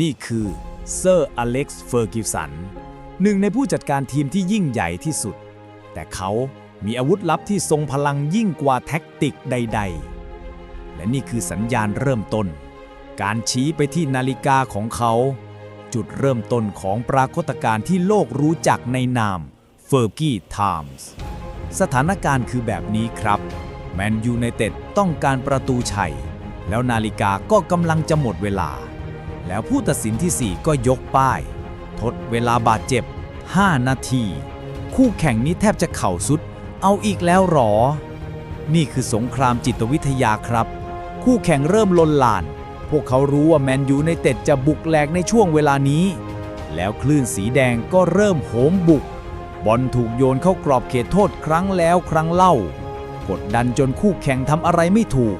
นี่คือเซอร์อเล็กซ์เฟอร์กิวสันหนึ่งในผู้จัดการทีมที่ยิ่งใหญ่ที่สุด แต่เขามีอาวุธลับที่ทรงพลังยิ่งกว่าแท็กติกใด ๆ และนี่คือสัญญาณเริ่มต้น การชี้ไปที่นาฬิกาของเขา จุดเริ่มต้นของปรากฏการณ์ที่โลกรู้จักในนามเฟอร์กี้ไทมส์สถานการณ์คือแบบนี้ครับ แมนยูไนเต็ดต้องการประตูชัย แล้วนาฬิกาก็กำลังจะหมดเวลา แล้วผู้ตัดสินทีสี่ 4 ก็ยกป้าย ทดเวลาบาดเจ็บ 5 นาที คู่แข่งนี้แทบจะเข่าสุด เอาอีกแล้วหรอ นี่คือสงครามจิตวิทยาครับ คู่แข่งเริ่มลนลาน พวกเขารู้ว่าแมนยูในเต็ดจะบุกแหลกในช่วงเวลานี้ แล้วคลื่นสีแดงก็เริ่มโหมบุก บอลถูกโยนเข้ากรอบเขตโทษครั้งแล้วครั้งเล่า กดดันจนคู่แข่งทำอะไรไม่ถูก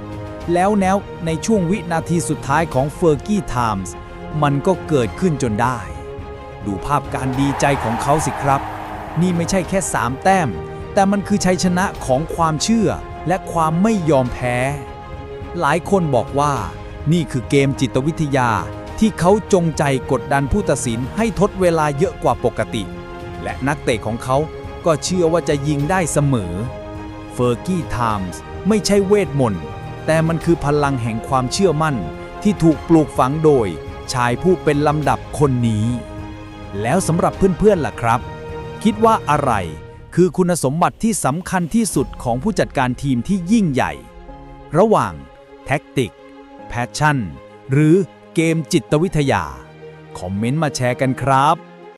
แล้วแนวในช่วงวินาทีสุดท้ายของเฟอร์กี้ไทมส์ มันก็เกิดขึ้นจนได้ ดูภาพการดีใจของเขาสิครับ นี่ไม่ใช่แค่3แต้ม แต่มันคือชัยชนะของความเชื่อและความไม่ยอมแพ้ หลายคนบอกว่า นี่คือเกมจิตวิทยาที่เขาจงใจกดดันผู้ตัดสินให้ทดเวลาเยอะกว่าปกติ และนักเตะของเขาก็เชื่อว่าจะยิงได้เสมอเฟอร์กี้ไทมส์ไม่ใช่เวทมนต์ แต่มันคือพลังแห่งความเชื่อมั่นที่ถูกปลูกฝังโดย ชายผู้เป็นลำดับคนนี้ แล้วสำหรับเพื่อนๆล่ะครับ คิดว่าอะไรคือคุณสมบัติที่สำคัญที่สุดของผู้จัดการทีมที่ยิ่งใหญ่ ระหว่าง แท็กติก แพชชั่น หรือเกมจิตวิทยา คอมเมนต์มาแชร์กันครับ